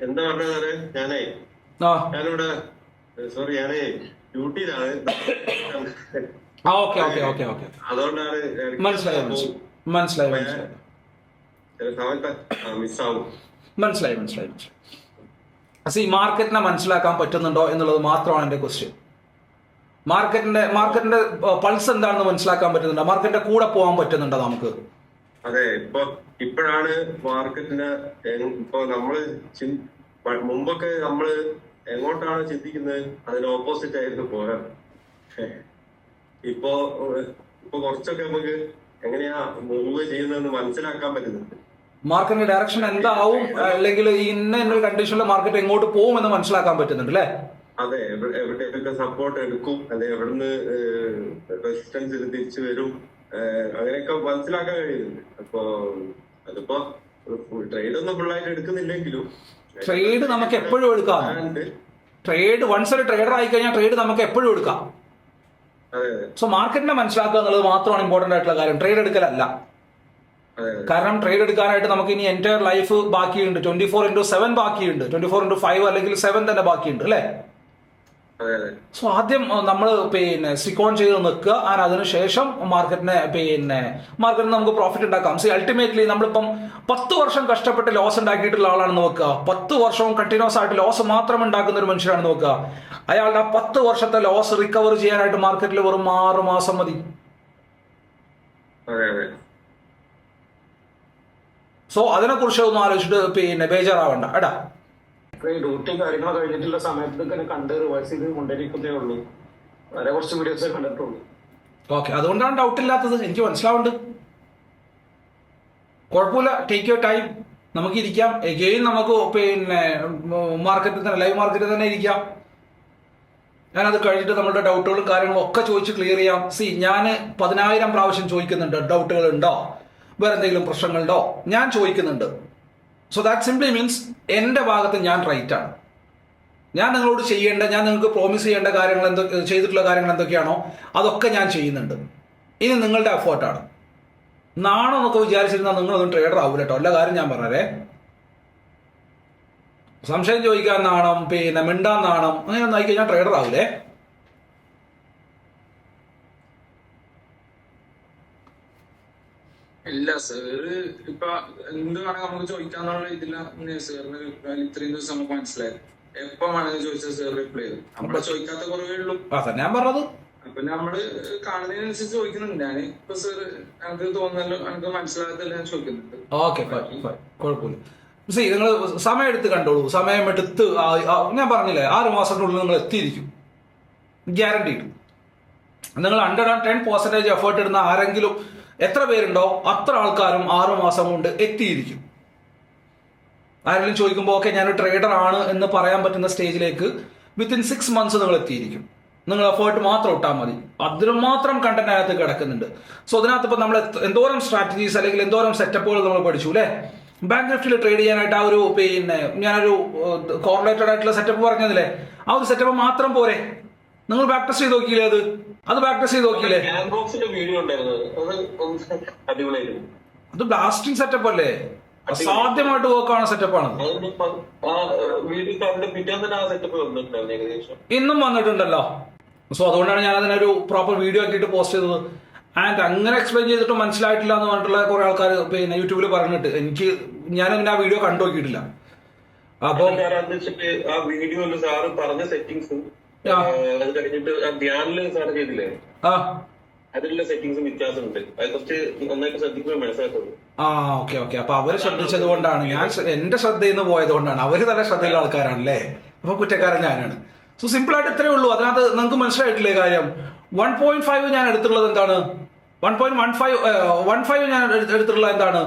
S3: എന്താ? പറഞ്ഞത് ഞാനേ.
S1: ആ.
S3: ഞാനിവിടെ സോറി ഞാനേ ഡ്യൂട്ടിയിലാണ്.
S1: ആ ഓക്കെ ഓക്കെ ഓക്കെ ഓക്കെ.
S3: അതുകൊണ്ടാണ്
S1: മനസ്സിലായി മനസ്സിലായി. മനസ്സിലായി മനസ്സിലായി. മനസ്സിലായി മനസ്സിലായി മനസ്സിലായി. സി മാർക്കറ്റിനെ മനസ്സിലാക്കാൻ പറ്റുന്നുണ്ടോ എന്നുള്ളത് മാത്രമാണ് എന്റെ ക്വസ്റ്റ്യൻ മാർക്കറ്റിന്റെ മാർക്കറ്റിന്റെ പൾസ് എന്താണെന്ന് മനസ്സിലാക്കാൻ പറ്റുന്നുണ്ടോ? മാർക്കറ്റിന്റെ കൂടെ പോകാൻ പറ്റുന്നുണ്ടോ നമുക്ക്?
S3: അതെ ഇപ്പൊ ഇപ്പോഴാണ് മാർക്കറ്റിന് ഇപ്പൊ നമ്മൾ മുമ്പൊക്കെ നമ്മൾ എങ്ങോട്ടാണ് ചിന്തിക്കുന്നത്? അതിന് ഓപ്പോസിറ്റ് ആയിരുന്നു പോരാ. ഇപ്പോ ഇപ്പൊ കുറച്ചൊക്കെ നമുക്ക് എങ്ങനെയാ മൂവ് ചെയ്യുന്നതെന്ന് മനസ്സിലാക്കാൻ പറ്റുന്നുണ്ട്.
S1: മാർക്കറ്റിന്റെ ഡയറക്ഷൻ എന്താവും? അല്ലെങ്കിൽ ഇന്ന ഇന്ന കണ്ടീഷനിൽ മാർക്കറ്റ് എങ്ങോട്ട് പോകും എന്ന് മനസ്സിലാക്കാൻ പറ്റുന്നുണ്ട് അല്ലേ?
S3: അതെ. എവിടെ എവിടെയൊക്കെ സപ്പോർട്ട് എടുക്കും അല്ലെ എവിടുന്ന് റെസിസ്റ്റൻസ് തിരിച്ചു വരും അങ്ങനെയൊക്കെ മനസ്സിലാക്കാൻ കഴിയുന്നുണ്ട്. അപ്പൊ അതിപ്പോ ട്രേഡ് ഒന്നും ഫുള്ളായിട്ട് എടുക്കുന്നില്ലെങ്കിലും
S1: ട്രേഡ് നമുക്ക് എപ്പോഴും എടുക്കാം. ട്രേഡ് വൺസ് ഒരു ട്രേഡർ ആയി കഴിഞ്ഞാൽ ട്രേഡ് നമുക്ക് എപ്പോഴും എടുക്കാം.
S3: അതെ അതെ
S1: സോ മാർക്കറ്റിനെ മനസ്സിലാക്കുക എന്നുള്ളത് മാത്രമാണ് ഇമ്പോർട്ടന്റ് ആയിട്ടുള്ള കാര്യം. ട്രേഡ് എടുക്കലല്ല. കാരണം ട്രേഡ് എടുക്കാനായിട്ട് നമുക്ക് ഇനി എന്റയർ ലൈഫ് ബാക്കിയുണ്ട്. ട്വന്റി ഫോർ ഇന്റു സെവൻ ബാക്കിയുണ്ട്. ട്വന്റി ഫോർ ഇന്റു ഫൈവ് അല്ലെങ്കിൽ സെവൻ തന്നെ ബാക്കിയുണ്ട് അല്ലേ? സോ ആദ്യം നമ്മൾ പിന്നെ സിക്കോൺ ചെയ്ത് നിൽക്കുക. ആൻഡ് അതിനുശേഷം മാർക്കറ്റിനെ പിന്നെ മാർക്കറ്റിന് നമുക്ക് പ്രോഫിറ്റ് ഉണ്ടാക്കാം. സി അൾട്ടിമേറ്റ്ലി നമ്മളിപ്പം പത്ത് വർഷം കഷ്ടപ്പെട്ട് ലോസ് ഉണ്ടാക്കിയിട്ടുള്ള ആളാണെന്ന് വെക്കുക പത്ത് വർഷവും കണ്ടിന്യൂസ് ആയിട്ട് ലോസ് മാത്രം ഉണ്ടാക്കുന്ന ഒരു മനുഷ്യനാണ് നോക്കുക. അയാളുടെ ആ പത്ത് വർഷത്തെ ലോസ് റിക്കവർ ചെയ്യാനായിട്ട് മാർക്കറ്റിൽ വെറും ആറ് മാസം മതി. സോ അതിനെക്കുറിച്ച് ഒന്നും ആലോചിച്ചിട്ട് പിന്നെ ബേജാറാവണ്ട. എടാ
S6: ഈ ഡ്യൂട്ടി കാര്യങ്ങളൊക്കെ കഴിഞ്ഞിട്ടുള്ള സമയത്ത് ഇങ്ങനെ കണ്ട് റിവേഴ്സ് ചെയ്ത് കൊണ്ടിരിക്കുന്നേ ഉള്ളൂ. വളരെ കുറച്ച് വീഡിയോസ് കണ്ടിട്ടുള്ളൂ.
S1: ഓക്കെ അതുകൊണ്ടാണ് ഡൗട്ട് ഇല്ലാത്തത്. എനിക്ക് മനസ്സിലാവുന്നുണ്ട്. കുഴപ്പമില്ല. ടേക്ക് യുവർ ടൈം നമുക്ക് ഇരിക്കാം. എഗെയിൻ നമുക്ക് പിന്നെ മാർക്കറ്റിൽ തന്നെ ലൈവ് മാർക്കറ്റിൽ തന്നെ ഇരിക്കാം. ഞാനത് കഴിഞ്ഞിട്ട് നമ്മുടെ ഡൗട്ടുകളും കാര്യങ്ങളും ഒക്കെ ചോദിച്ച് ക്ലിയർ ചെയ്യാം. സി ഞാൻ പതിനായിരം പ്രാവശ്യം ചോദിക്കുന്നുണ്ട്. ഡൗട്ടുകൾ ഉണ്ടോ വേറെ എന്തെങ്കിലും പ്രശ്നങ്ങളുണ്ടോ? ഞാൻ ചോദിക്കുന്നുണ്ട്. സോ ദാറ്റ് സിംപ്ലി മീൻസ് എന്റെ ഭാഗത്ത് ഞാൻ റൈറ്റ് ആണ്. ഞാൻ നിങ്ങളോട് ചെയ്യേണ്ട ഞാൻ നിങ്ങൾക്ക് പ്രോമിസ് ചെയ്യേണ്ട കാര്യങ്ങൾ എന്തൊക്കെ ചെയ്തിട്ടുള്ള കാര്യങ്ങൾ എന്തൊക്കെയാണോ അതൊക്കെ ഞാൻ ചെയ്യുന്നുണ്ട്. ഇനി നിങ്ങളുടെ എഫേർട്ടാണ് നാണോ എന്നൊക്കെ വിചാരിച്ചിരുന്നാൽ നിങ്ങളൊന്നും ട്രേഡർ ആവില്ല കേട്ടോ എല്ലാ കാര്യം ഞാൻ പറഞ്ഞേ സംശയം ചോദിക്കാൻ നാണം പിന്നെ മിണ്ടാൻ നാണം അങ്ങനെ ആയിക്കഴിഞ്ഞാൽ ട്രേഡർ ആവൂലേ?
S4: ഇല്ല സാറ് ഇപ്പൊ എന്ത് വേണമെങ്കിൽ നമുക്ക് ചോദിക്കാന്നുള്ള ഇതിലാണ് സാറിന് ഇത്രയും ദിവസം നമുക്ക് മനസ്സിലായി. എപ്പോ വേണമെങ്കിൽ ചോദിച്ചാൽ സാർ റിപ്ലൈ ചെയ്തു നമ്മളെ ചോദിക്കാത്ത കുറവേ ഉള്ളൂ.
S1: ഞാൻ പറഞ്ഞത്?
S4: അപ്പൊ നമ്മൾ കാണുന്നതിനനുസരിച്ച് ചോദിക്കുന്നുണ്ട്. ഞാൻ ഇപ്പൊ സാർ എനിക്ക് തോന്നുന്നല്ലോ എനിക്ക് മനസ്സിലാകത്തില്ല ഞാൻ ചോദിക്കുന്നുണ്ട്.
S1: ഓക്കെ കുഴപ്പമില്ല. സി നിങ്ങൾ സമയം എടുത്ത് കണ്ടോളൂ. സമയം എടുത്ത് ഞാൻ പറഞ്ഞില്ലേ ആറ് മാസത്തിനുള്ളിൽ നിങ്ങൾ എത്തിയിരിക്കും. ഗ്യാരണ്ടി നിങ്ങൾ hundred and ten percentage effort ഇടുന്ന ആരെങ്കിലും എത്ര പേരുണ്ടോ അത്ര ആൾക്കാരും ആറുമാസം കൊണ്ട് എത്തിയിരിക്കും. ആരെങ്കിലും ചോദിക്കുമ്പോൾ ഓക്കെ ഞാൻ ട്രേഡർ ആണ് എന്ന് പറയാൻ പറ്റുന്ന സ്റ്റേജിലേക്ക് വിത്തിൻ സിക്സ് മന്ത്സ് നിങ്ങൾ എത്തിയിരിക്കും. നിങ്ങൾ എഫേർട്ട് മാത്രം ഇട്ടാൽ മതി. അതിന് മാത്രം കണ്ടന്റ് അതിനകത്ത് കിടക്കുന്നുണ്ട്. സോ അതിനകത്ത് ഇപ്പം നമ്മൾ എന്തോരം സ്ട്രാറ്റജീസ് അല്ലെങ്കിൽ എന്തോരം സെറ്റപ്പുകൾ നമ്മൾ പഠിച്ചു അല്ലേ? ബാങ്ക് നിഫ്റ്റിയിൽ ട്രേഡ് ചെയ്യാനായിട്ട് ആ ഒരു പിന്നെ ഞാനൊരു കോറിലേറ്റഡ് ആയിട്ടുള്ള സെറ്റപ്പ് പറഞ്ഞതില്ലേ? ആ ഒരു സെറ്റപ്പ് മാത്രം പോരെ. നിങ്ങൾ പ്രാക്ടീസ് ചെയ്ത് നോക്കിയില്ലേ അത്? അത് പ്രാക്ടീസ് ചെയ്ത് നോക്കിയില്ലേ?
S3: വീഡിയോ അത്
S1: ബ്ലാസ്റ്റിംഗ് സെറ്റപ്പ് അല്ലേ? അസാധ്യമായിട്ട് വർക്കാണ് സെറ്റപ്പാണ്
S3: വീഡിയോ
S1: ഇന്നും വന്നിട്ടുണ്ടല്ലോ. സോ അതുകൊണ്ടാണ് ഞാൻ അതിനൊരു പ്രോപ്പർ വീഡിയോ ആക്കിയിട്ട് പോസ്റ്റ് ചെയ്തത്. ആൻഡ് അങ്ങനെ എക്സ്പ്ലെയിൻ ചെയ്തിട്ട് മനസ്സിലായിട്ടില്ല എന്ന് പറഞ്ഞിട്ടുള്ള കുറെ ആൾക്കാർ പിന്നെ യൂട്യൂബിൽ പറഞ്ഞിട്ട്. എനിക്ക് ഞാൻ അങ്ങനെ ആ വീഡിയോ കണ്ടു നോക്കിയിട്ടില്ല. അപ്പം
S3: ആ വീഡിയോയിൽ സാറ് പറഞ്ഞ സെറ്റിങ്സും
S1: ആ.
S3: അത് കഴിഞ്ഞിട്ട് ധ്യാനിൽ സാറ് ചെയ്തില്ലേ? അതിലുള്ള വ്യത്യാസം വ്യത്യാസമുണ്ട് അത് കുറച്ച് നന്നായിട്ട് ശ്രദ്ധിക്കുമ്പോൾ മനസ്സിലാക്കുള്ളൂ.
S1: ആ ഓക്കെ ഓക്കെ. അപ്പൊ അവർ ശ്രദ്ധിച്ചത് കൊണ്ടാണ്. ഞാൻ എന്റെ ശ്രദ്ധയിൽ നിന്ന് പോയത് കൊണ്ടാണ്. അവർ നല്ല ശ്രദ്ധയുള്ള ആൾക്കാരാണല്ലേ? അപ്പൊ കുറ്റക്കാരൻ ഞാനാണ്. സോ സിമ്പിൾ ആയിട്ട് ഇത്രേ ഉള്ളൂ. അതിനകത്ത് നിങ്ങൾക്ക് മനസ്സിലായിട്ടില്ലേ കാര്യം? വൺ പോയിന്റ് ഫൈവ് ഞാൻ എടുത്തിട്ടുള്ളത് എന്താണ്? One point one five one five ഞാൻ എടുത്ത് എടുത്തിട്ടുള്ളത് എന്താണ്?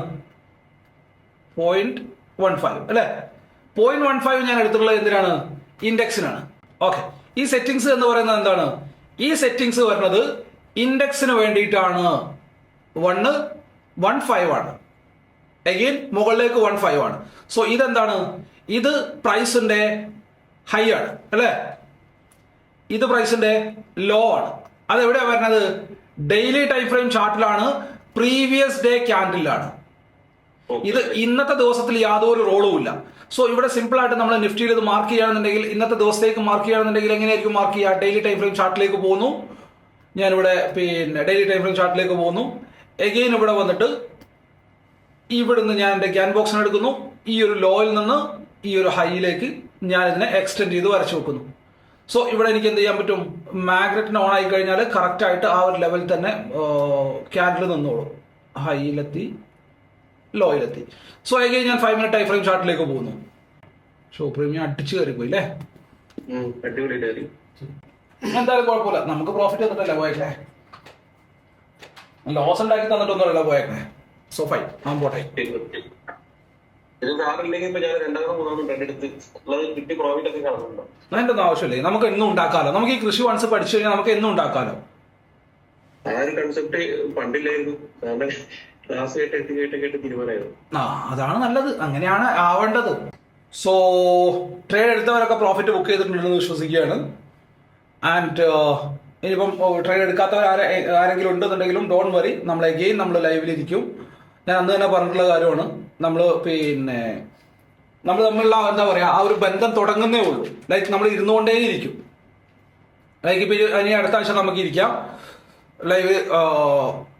S1: പോയിന്റ് വൺ ഫൈവ് അല്ലേ? പോയിന്റ് വൺ ഫൈവ് ഞാൻ എടുത്തിട്ടുള്ളത് എന്തിനാണ്? ഇൻഡെക്സിനാണ് ഓക്കെ ഈ സെറ്റിങ്സ് എന്ന് പറയുന്നത് എന്താണ്? ഈ സെറ്റിങ്സ് വരുന്നത് ഇൻഡെക്സിന് വേണ്ടിയിട്ടാണ്. വണ്ണ് വൺ ഫൈവ് ആണ്. എഗെയിൻ മുകളിലേക്ക് വൺ ഫൈവ് ആണ്. സോ ഇതെന്താണ്? ഇത് പ്രൈസിന്റെ ഹൈ ആണ് അല്ലേ? ഇത് പ്രൈസിന്റെ ലോ ആണ്. അത് എവിടെയാണ് വരുന്നത് ഡെയിലി ടൈം ഫ്രെയിം ചാർട്ടിലാണ് പ്രീവിയസ് ഡേ ക്യാൻഡിലാണ് ഇത് ഇന്നത്തെ ദിവസത്തിൽ യാതൊരു റോളും ഇല്ല. സോ ഇവിടെ സിമ്പിൾ ആയിട്ട് നമ്മൾ നിഫ്റ്റിയിൽ ഇത് മാർക്ക് ചെയ്യുകയാണെന്നുണ്ടെങ്കിൽ ഇന്നത്തെ ദിവസത്തേക്ക് മാർക്ക് ചെയ്യുകയാണെന്നുണ്ടെങ്കിൽ എങ്ങനെയായിരിക്കും മാർക്ക് ചെയ്യുക? ഡെയിലി ടൈം ഫ്രെയിം ചാർട്ടിലേക്ക് പോകുന്നു. ഞാനിവിടെ പിന്നെ ഡെയിലി ടൈം ഫ്രെയിം ചാർട്ടിലേക്ക് പോകുന്നു. എഗെയിൻ ഇവിടെ വന്നിട്ട് ഇവിടുന്ന് ഞാൻ എന്റെ ക്യാൻ ബോക്സിന് എടുക്കുന്നു. ഈ ഒരു ലോയിൽ നിന്ന് ഈ ഒരു ഹൈയിലേക്ക് ഞാൻ ഇതിനെ എക്സ്റ്റെൻഡ് ചെയ്ത് വരച്ചു വെക്കുന്നു. സോ ഇവിടെ എനിക്ക് എന്ത് ചെയ്യാൻ പറ്റും? മാഗ്നറ്റിന് ഓൺ ആയി കഴിഞ്ഞാൽ കറക്റ്റ് ആയിട്ട് ആ ഒരു ലെവൽ തന്നെ ക്യാൻഡിൽ നിന്നോളും. ഹൈയിലെത്തി ലോയിലെത്തി സോ എഗെയിൻ ഞാൻ ഫൈവ് മിനിറ്റ് ടൈം ഫ്രെയിം ചാർട്ടിലേക്ക് പോകുന്നു. ഷോ പ്രീമിയം അടിച്ചു കയറിപ്പോയി അല്ലേ
S3: അടിപൊളിയായിട്ട്
S1: എന്തായാലും കുഴപ്പമില്ല. നമുക്ക് പ്രോഫിറ്റ് തന്നിട്ടല്ല പോയേക്കേ ലോസ് ഉണ്ടാക്കി തന്നിട്ടൊന്നുമല്ല പോയേക്കേ സോ ഫൈൻ ആ പോട്ടെ. അതിന്റെ ആവശ്യമില്ലേ? നമുക്ക് എന്നും ഉണ്ടാക്കാലോ. നമുക്ക് ഈ കൃഷി വൺസ് പഠിച്ചു കഴിഞ്ഞാൽ നമുക്ക് എന്നും ഉണ്ടാക്കാലോ.
S3: ആ ഒരു കൺസെപ്റ്റ് പണ്ടില്ലായിരുന്നു.
S1: അതാണ് നല്ലത്. അങ്ങനെയാണ് ആവേണ്ടത്. സോ ട്രേഡ് എടുത്തവരൊക്കെ പ്രോഫിറ്റ് ബുക്ക് ചെയ്തിട്ടുണ്ടെന്ന് വിശ്വസിക്കുകയാണ്. ആൻഡ് ഇനിയിപ്പം ട്രേഡ് എടുക്കാത്തവർ ആരെ ആരെങ്കിലും ഉണ്ടെന്നുണ്ടെങ്കിലും ഡോൺ വറി നമ്മൾ എഗെയിൻ നമ്മൾ ലൈവിലിരിക്കും ഞാൻ അന്ന് തന്നെ പറഞ്ഞിട്ടുള്ള കാര്യമാണ്. നമ്മൾ പിന്നെ നമ്മൾ തമ്മിലുള്ള എന്താ പറയുക ആ ഒരു ബന്ധം തുടങ്ങുന്നേ ഉള്ളൂ. ലൈക്ക് നമ്മൾ ഇരുന്നുകൊണ്ടേ ഇരിക്കും ലൈക്ക് ഇപ്പൊ ഇനി അടുത്ത ആഴ്ച നമുക്ക് ഇരിക്കാം. ലൈവ്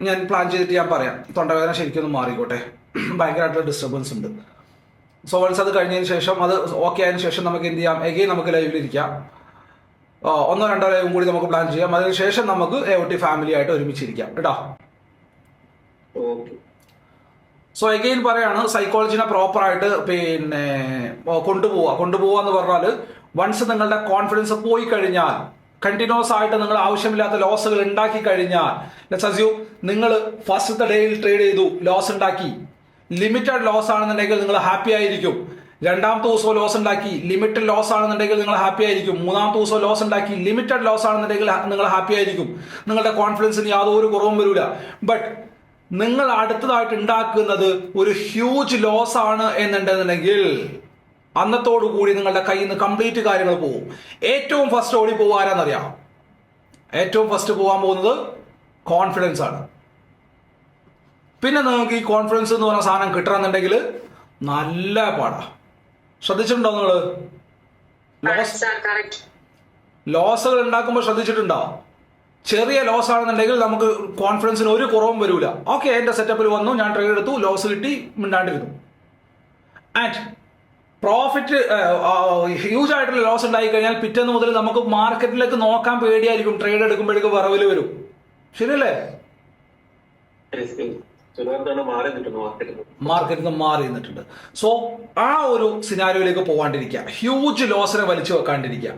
S1: ഞാൻ പ്ലാൻ ചെയ്തിട്ട് ഞാൻ പറയാം. തൊണ്ടവേദന ശരിക്കും ഒന്ന് മാറിക്കോട്ടെ. ഭയങ്കരമായിട്ടുള്ള ഡിസ്റ്റർബൻസ് ഉണ്ട്. സോ വൺസ് അത് കഴിഞ്ഞതിന് ശേഷം അത് ഓക്കെ ആയതിനു ശേഷം നമുക്ക് എന്ത് ചെയ്യാം? എഗെയിൻ നമുക്ക് ലൈവിലിരിക്കാം ഒന്നോ രണ്ടോ ലൈവും കൂടി നമുക്ക് പ്ലാൻ ചെയ്യാം. അതിനുശേഷം നമുക്ക് എ ഒ ടി ഫാമിലി ആയിട്ട് ഒരുമിച്ചിരിക്കാം. കേട്ടോ?
S3: ഓക്കെ
S1: സോ എഗെയിൻ പറയാണ് സൈക്കോളജിനെ പ്രോപ്പറായിട്ട് പിന്നെ കൊണ്ടുപോവുക കൊണ്ടുപോവുക എന്ന് പറഞ്ഞാൽ വൺസ് നിങ്ങളുടെ കോൺഫിഡൻസ് പോയി കഴിഞ്ഞാൽ കണ്ടിന്യൂസ് ആയിട്ട് നിങ്ങൾ ആവശ്യമില്ലാത്ത ലോസുകൾ ഉണ്ടാക്കി കഴിഞ്ഞാൽ ലെറ്റ്സ് നിങ്ങൾ ഫസ്റ്റത്തെ ഡേയിൽ ട്രേഡ് ചെയ്തു ലോസ് ഉണ്ടാക്കി. ലിമിറ്റഡ് ലോസ് ആണെന്നുണ്ടെങ്കിൽ നിങ്ങൾ ഹാപ്പി ആയിരിക്കും. രണ്ടാമത്തെ ദിവസം ലോസ് ഉണ്ടാക്കി. ലിമിറ്റഡ് ലോസ് ആണെന്നുണ്ടെങ്കിൽ നിങ്ങൾ ഹാപ്പി ആയിരിക്കും. മൂന്നാമത്തെ ദിവസം ലോസ് ഉണ്ടാക്കി. ലിമിറ്റഡ് ലോസ് ആണെന്നുണ്ടെങ്കിൽ നിങ്ങൾ ഹാപ്പി ആയിരിക്കും. നിങ്ങളുടെ കോൺഫിഡൻസിന് യാതൊരു കുറവും വരില്ല ബട്ട് നിങ്ങൾ അടുത്തതായിട്ട് ഉണ്ടാക്കുന്നത് ഒരു ഹ്യൂജ് ലോസ് ആണ് എന്നുണ്ടെന്നുണ്ടെങ്കിൽ അന്നത്തോടു കൂടി നിങ്ങളുടെ കയ്യിൽ നിന്ന് കംപ്ലീറ്റ് കാര്യങ്ങൾ പോകും ഏറ്റവും ഫസ്റ്റ് ഓടി പോകുക ആരാന്നറിയാം? ഏറ്റവും ഫസ്റ്റ് പോകാൻ പോകുന്നത് കോൺഫിഡൻസ് ആണ്. പിന്നെ നിങ്ങൾക്ക് ഈ കോൺഫിഡൻസ് എന്ന് പറഞ്ഞ സാധനം കിട്ടണമെന്നുണ്ടെങ്കിൽ നല്ല പാടാ. ശ്രദ്ധിച്ചിട്ടുണ്ടോ നിങ്ങൾ ലോസ് ലോസുകൾ ഉണ്ടാക്കുമ്പോൾ ശ്രദ്ധിച്ചിട്ടുണ്ടോ? ചെറിയ ലോസ് ആണെന്നുണ്ടെങ്കിൽ നമുക്ക് കോൺഫിഡൻസിന് ഒരു കുറവും വരില്ല ഓക്കെ എന്റെ സെറ്റപ്പിൽ വന്നു ഞാൻ ട്രേഡ് എടുത്തു ലോസ് കിട്ടി മിണ്ടാണ്ടിരുന്നു. ആൻഡ് പ്രോഫിറ്റ് ഹ്യൂജ് ആയിട്ടുള്ള ലോസ് ഉണ്ടായി കഴിഞ്ഞാൽ പിറ്റേന്ന് മുതൽ നമുക്ക് മാർക്കറ്റിലേക്ക് നോക്കാൻ പേടിയായിരിക്കും. ട്രേഡ് എടുക്കുമ്പോഴേക്ക് വറവിൽ വരും. ശരിയല്ലേ? മാർക്കറ്റിൽ നിന്ന് മാറി നിന്നിട്ടുണ്ട്. സോ ആ ഒരു സിനാരിയോയിലേക്ക് പോകാണ്ടിരിക്കുക ഹ്യൂജ് ലോസിനെ വലിച്ചു വെക്കാണ്ടിരിക്കുക.